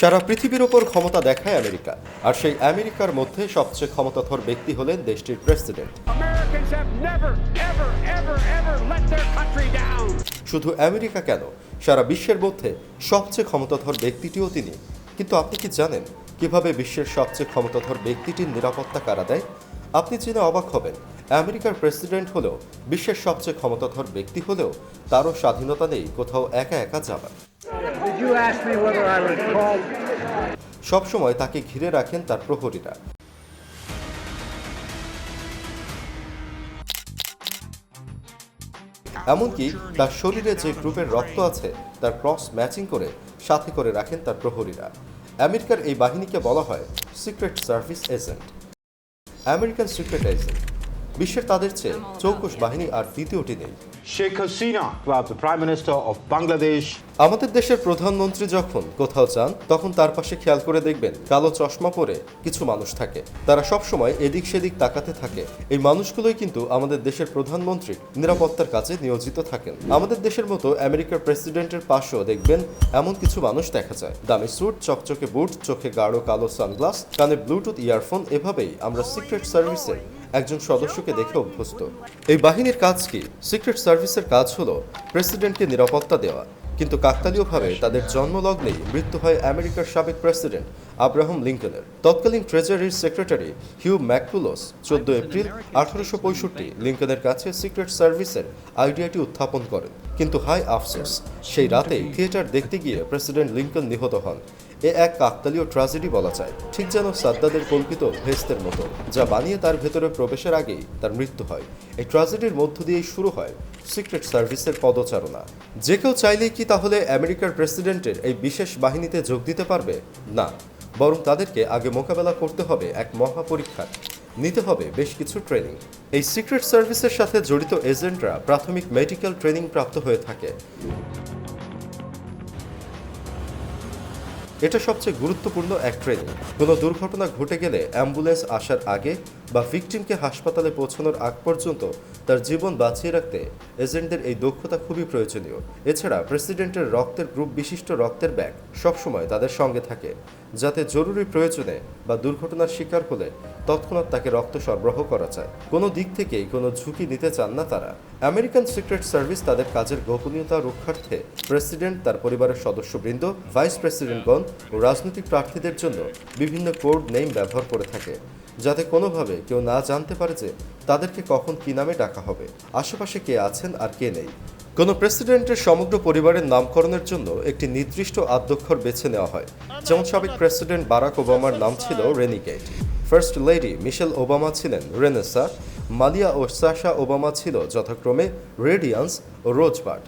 সারা পৃথিবীর ওপর ক্ষমতা দেখায় আমেরিকা আর সেই আমেরিকার মধ্যে সবচেয়ে ক্ষমতাধর ব্যক্তি হলেন দেশটির প্রেসিডেন্ট. শুধু আমেরিকা কেন? সারা বিশ্বের মধ্যে সবচেয়ে ক্ষমতাধর ব্যক্তিটিও তিনি। কিন্তু আপনি কি জানেন কীভাবে বিশ্বের সবচেয়ে ক্ষমতাধর ব্যক্তিটির নিরাপত্তা কারা দেয়? আপনি জেনে অবাক হবেন আমেরিকার প্রেসিডেন্ট হলেও বিশ্বের সবচেয়ে ক্ষমতাধর ব্যক্তি হলেও তারও স্বাধীনতা নেই কোথাও একা একা যাবার। You ask me whether I was called? সবসময় তাকে ঘিরে রাখেন তার প্রহরীরা। এমনকি তার শরীরে যে গ্রুপের রক্ত আছে তার ক্রস ম্যাচিং করে সাথে করে রাখেন তার প্রহরীরা। আমেরিকার এই বাহিনীকে বলা হয় secret service agent. American secret agent. বিশ্বের তাদের চেয়ে চৌকস বাহিনী আর দ্বিতীয়টি নেই। Sheikh Hasina, about the Prime Minister of Bangladesh, আমাদের দেশের প্রধানমন্ত্রী যখন কোথাও যান, তখন তার পাশে খেয়াল করে দেখবেন কালো চশমা পরে কিছু মানুষ থাকে। তারা সব সময় এদিক সেদিক তাকাতে থাকে। এই মানুষগুলোই কিন্তু আমাদের দেশের প্রধানমন্ত্রী নিরাপত্তার কাজে নিয়োজিত থাকেন। আমাদের দেশের মতো আমেরিকার প্রেসিডেন্টের পাশেও দেখবেন এমন কিছু মানুষ দেখা যায়। দামি স্যুট, চকচকে বুট, চোখে গাঢ় কালো সানগ্লাস, কানে ব্লুটুথ ইয়ারফোন, এভাবেই আমরা সিক্রেট সার্ভিসের একজন সদস্যকে দেখে অভ্যস্ত। এই বাহিনীর কাজ কি? সিক্রেট সার্ভিসের কাজ হলো প্রেসিডেন্টকে নিরাপত্তা দেওয়া। কিন্তু কাকতালীয়ভাবে তাদের জন্মলগ্নেই মৃত্যু হয় আমেরিকার সাবেক প্রেসিডেন্ট আব্রাহাম লিঙ্কনের। তৎকালীন ট্রেজারির সেক্রেটারি হিউ ম্যাকুলোস চোদ্দ এপ্রিল আঠারোশো পঁয়ষট্টি লিঙ্কনের কাছে সিক্রেট সার্ভিসের আইডিয়াটি উত্থাপন করেন। কিন্তু হাই আফসোস, সেই রাতেই থিয়েটার দেখতে গিয়ে প্রেসিডেন্ট লিঙ্কন নিহত হন। এ এক কাকতালীয় ট্রাজেডি বলা যায়। ঠিক যেন সাদ্দাদের কল্পিত ভেস্তের মতো, যা বানিয়ে তার ভেতরে প্রবেশের আগেই তার মৃত্যু হয়। এই ট্রাজেডির মধ্য দিয়েই শুরু হয় সিক্রেট সার্ভিসের পদচারণা। যে কেউ চাইলেই কি তাহলে আমেরিকার প্রেসিডেন্টের এই বিশেষ বাহিনীতে যোগ দিতে পারবে? না। বরং তাদেরকে আগে মোকাবেলা করতে হবে এক মহা পরীক্ষার নিতে হবে বেশ কিছু ট্রেনিং এই সিক্রেট সার্ভিসের সাথে জড়িত এজেন্টরা প্রাথমিক মেডিকেল ট্রেনিং প্রাপ্ত হয়ে থাকে। এটা সবচেয়ে গুরুত্বপূর্ণ এক ট্রেনিং। কোনো দুর্ঘটনা ঘটে গেলে অ্যাম্বুলেন্স আসার আগে বা ভিকটিমকে হাসপাতালে পৌঁছানোর আগ পর্যন্ত তার জীবন বাঁচিয়ে রাখতে এজেন্টদের এই দক্ষতা খুবই প্রয়োজনীয়। এছাড়া প্রেসিডেন্টের রক্তের গ্রুপ বিশিষ্ট রক্তের ব্যাগ সবসময় তাদের সঙ্গে থাকে। যাতে জরুরি প্রয়োজনে বা দুর্ঘটনার শিকার হলে তৎক্ষণাৎ তাকে রক্ত সরবরাহ করা যায়। কোনো দিক থেকেই কোনো ঝুঁকি নিতে চান না তারা। আমেরিকান সিক্রেট সার্ভিস তাদের কাজের গোপনীয়তা রক্ষার্থে প্রেসিডেন্ট, তার পরিবারের সদস্যবৃন্দ, ভাইস প্রেসিডেন্টগণ ও রাজনৈতিক প্রার্থীদের জন্য বিভিন্ন কোড নেম ব্যবহার করে থাকে, যাতে কোনোভাবে কেউ না জানতে পারে যে তাদেরকে কখন কী নামে ডাকা হবে। আশেপাশে কে আছেন আর কে নেই কোনো প্রেসিডেন্টের সমগ্র পরিবারের নামকরণের জন্য একটি নির্দিষ্ট আদ্যক্ষর বেছে নেওয়া হয়। যেমন সাবেক প্রেসিডেন্ট বারাক ওবামার নাম ছিল Renegade first lady Michelle Obama ছিলেন রেনেসা। মালিয়া ও সাশা ওবামা ছিল যথাক্রমে রেডিয়ান্স ও রোজবার্ড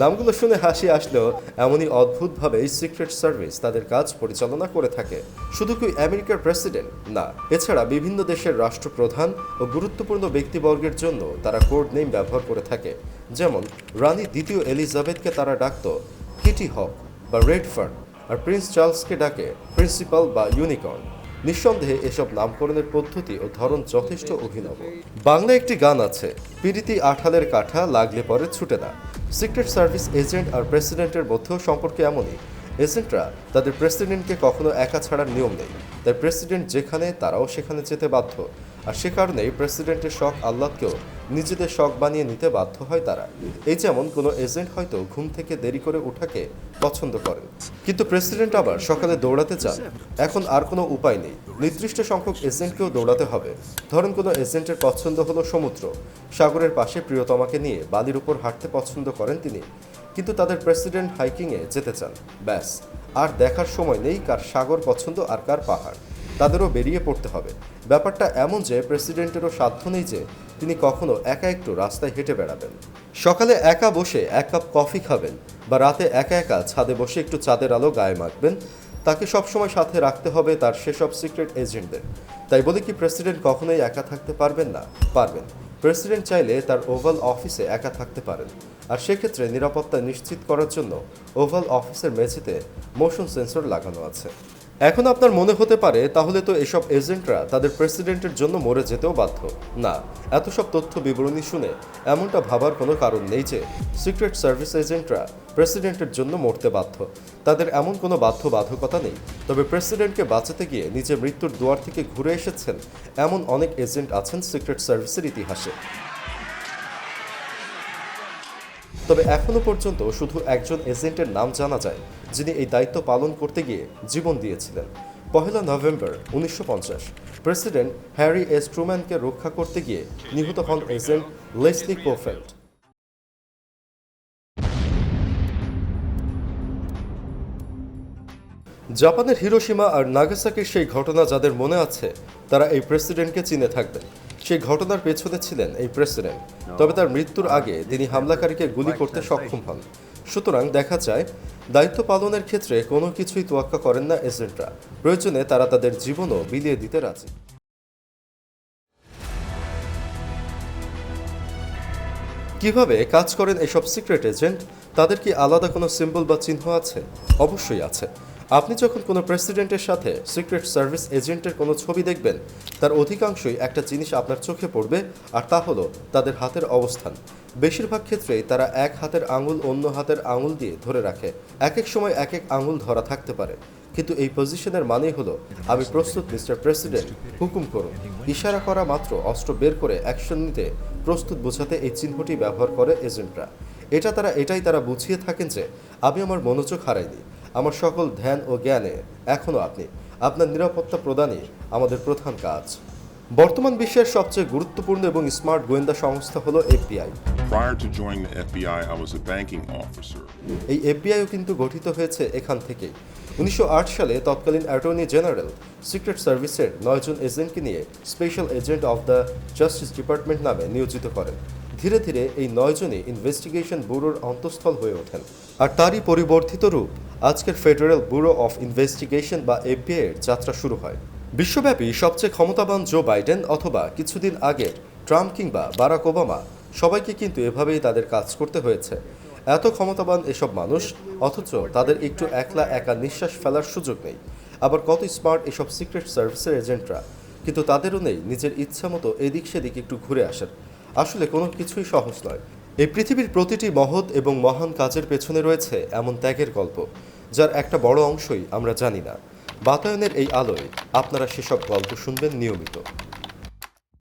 নামগুলো শুনে হাসি আসলেও এমনই অদ্ভুতভাবে সিক্রেট সার্ভিস তাদের কাজ পরিচালনা করে থাকে। শুধু কি আমেরিকার প্রেসিডেন্ট? না, এছাড়া বিভিন্ন দেশের রাষ্ট্রপ্রধান ও গুরুত্বপূর্ণ ব্যক্তিবর্গের জন্য তারা কোড নেম ব্যবহার করে থাকে। যেমন, রানী দ্বিতীয় এলিজাবেথকে তারা ডাকত কিটি হক বা রেড ফার্ন, আর প্রিন্স চার্লসকে ডাকে প্রিন্সিপাল বা ইউনিকর্ন। নিঃসন্দেহে এসব নামকরণের পদ্ধতি ও ধরন যথেষ্ট অভিনব। বাংলা একটি গান আছে পিড়িতি আঠালের কাঠা লাগলে পরে ছুটে না। সিক্রেট সার্ভিস এজেন্ট আর প্রেসিডেন্টের মধ্যেও সম্পর্ক এমনই। এজেন্টরা তাদের প্রেসিডেন্টকে কখনো একা ছাড়ার নিয়ম নেই। তাই প্রেসিডেন্ট যেখানে, তারাও সেখানে যেতে বাধ্য। আর সে কারণেই প্রেসিডেন্টের শখ আহ্লাদকেও নিজেদের শখ বানিয়ে নিতে বাধ্য হয় তারা। এই যেমন কোনো এজেন্ট হয়তো ঘুম থেকে দেরি করে ওঠাকে পছন্দ করেন। কিন্তু প্রেসিডেন্ট আবার সকালে দৌড়াতে চান। এখন আর কোনো উপায় নেই। নির্দিষ্ট সংখ্যক এজেন্টকেও দৌড়াতে হবে। ধরেন কোনো এজেন্টের পছন্দ হলো সমুদ্র। সাগরের পাশে প্রিয়তমাকে নিয়ে বালির উপর হাঁটতে পছন্দ করেন তিনি। কিন্তু তাদের প্রেসিডেন্ট হাইকিংয়ে যেতে চান। ব্যাস। আর দেখার সময় নেই কার সাগর পছন্দ আর কার পাহাড়। তাদেরও বেরিয়ে পড়তে হবে। ব্যাপারটা এমন যে, প্রেসিডেন্টেরও সাধ্য নেই যে, তিনি কখনো একা একটু রাস্তায় হেঁটে বেড়াবেন। সকালে একা বসে এক কাপ কফি খাবেন বা রাতে একা একা ছাদে বসে একটু চাঁদের আলো গায়ে মাখবেন, তাকে সবসময় সাথে রাখতে হবে তার সেসব সিক্রেট এজেন্টদের। তাই বলে কি, প্রেসিডেন্ট কখনোই একা থাকতে পারবেন না, পারবেন। প্রেসিডেন্ট চাইলে তার ওভাল অফিসে একা থাকতে পারেন। আর সেক্ষেত্রে নিরাপত্তা নিশ্চিত করার জন্য ওভাল অফিসের মেঝেতে মোশন সেন্সর লাগানো আছে। এখন আপনার মনে হতে পারে, তাহলে তো এসব এজেন্টরা তাদের প্রেসিডেন্টের জন্য মরে যেতেও বাধ্য। না, এত সব তথ্য বিবরণী শুনে এমনটা ভাবার কোনো কারণ নেই যে সিক্রেট সার্ভিস এজেন্টরা প্রেসিডেন্টের জন্য মরতে বাধ্য। তাদের এমন কোনো বাধ্য বাধ্যবাধকতা নেই। তবে প্রেসিডেন্টকে বাঁচাতে গিয়ে নিজে মৃত্যুর দুয়ার থেকে ঘুরে এসেছেন এমন অনেক এজেন্ট আছেন সিক্রেট সার্ভিসের ইতিহাসে। তবে এখনও পর্যন্ত শুধু একজন এজেন্টের নাম জানা যায়, যিনি এই দায়িত্ব পালন করতে গিয়ে জীবন দিয়েছিলেন। পহেলা নভেম্বর, উনিশশো পঞ্চাশ, প্রেসিডেন্ট হ্যারি এস ট্রুম্যানকে রক্ষা করতে গিয়ে নিহত হন এজেন্ট লেসলি কোফেল্ড জাপানের হিরোসীমা আর নাগাসাকির সেই ঘটনা যাদের মনে আছে, তারা এই প্রেসিডেন্টকে চিনে থাকবেন। সেই ঘটনার পেছনে ছিলেন এই প্রেসিডেন্ট। তবে তার মৃত্যুর আগে তিনি হামলাকারীকে গুলি করতে সক্ষম হন। সুতরাং দেখা যায়, দায়িত্ব পালনের ক্ষেত্রে কোনো কিছুই তোয়াক্কা করেন না এজেন্টরা। প্রয়োজনে তারা তাদের জীবনও বিলিয়ে দিতে রাজি। কীভাবে কাজ করেন এসব সিক্রেট এজেন্ট? তাদের কি আলাদা কোনো সিম্বল বা চিহ্ন আছে? অবশ্যই আছে। আপনি যখন কোনো প্রেসিডেন্টের সাথে সিক্রেট সার্ভিস এজেন্টের কোনো ছবি দেখবেন, তার অধিকাংশই একটা জিনিস আপনার চোখে পড়বে, আর তা হলো তাদের হাতের অবস্থান। বেশিরভাগ ক্ষেত্রেই তারা এক হাতের আঙুল অন্য হাতের আঙুল দিয়ে ধরে রাখে। এক এক সময় এক এক আঙুল ধরা থাকতে পারে। কিন্তু এই পজিশনের মানেই হলো, আমি প্রস্তুত, মিস্টার প্রেসিডেন্ট, হুকুম করুন। ইশারা করা মাত্র অস্ত্র বের করে অ্যাকশন নিতে প্রস্তুত বোঝাতে এই চিহ্নটি ব্যবহার করে এজেন্টরা। এটা তারা, এটাই তারা বুঝিয়ে থাকেন যে, আমি আমার মনোযোগ হারাইনি। আমার সকল ধ্যান ও জ্ঞানে এখনও আপনি আপনার নিরাপত্তা প্রদানই আমাদের প্রধান কাজ। বর্তমান বিশ্বের সবচেয়ে গুরুত্বপূর্ণ এবং স্মার্ট গোয়েন্দা সংস্থা হলো FBI. Prior to joining the FBI, I was a banking officer. এই এফবিআইও কিন্তু গঠিত হয়েছে এখান থেকেই। উনিশশো আট সালে তৎকালীন অ্যাটর্নি জেনারেল সিক্রেট সার্ভিসের নয়জন এজেন্টকে নিয়ে special agent of the justice department নামে নিয়োজিত করেন। ধীরে ধীরে এই নয়জনই ইনভেস্টিগেশন ব্যুরোর অন্তঃস্থল হয়ে ওঠেন। আর তারই পরিবর্তিত রূপ আজকের ফেডারেল ব্যুরো অফ ইনভেস্টিগেশন বা এফবিআই এর যাত্রা শুরু হয়। বিশ্বব্যাপী সবচেয়ে ক্ষমতাবান জো বাইডেন অথবা কিছুদিন আগে ট্রাম্প কিংবা বারাক ওবামা, সবাইকে কিন্তু এভাবেই তাদের কাজ করতে হয়েছে। এত ক্ষমতাবান এসব মানুষ, অথচ তাদের একটু একলা একা নিঃশ্বাস ফেলার সুযোগ নেই। আবার কত স্মার্ট এসব সিক্রেট সার্ভিসের এজেন্টরা, কিন্তু তাদেরও নেই নিজের ইচ্ছা মতো এদিক সেদিক একটু ঘুরে আসার। আসলে কোনো কিছুই সহজ নয়। এই পৃথিবীর প্রতিটি মহৎ এবং মহান কাজের পেছনে রয়েছে এমন ত্যাগের গল্প, যার একটা বড় অংশই আমরা জানি না। বাতায়নের এই আলোয় আপনারা সেসব গল্প শুনবেন নিয়মিত।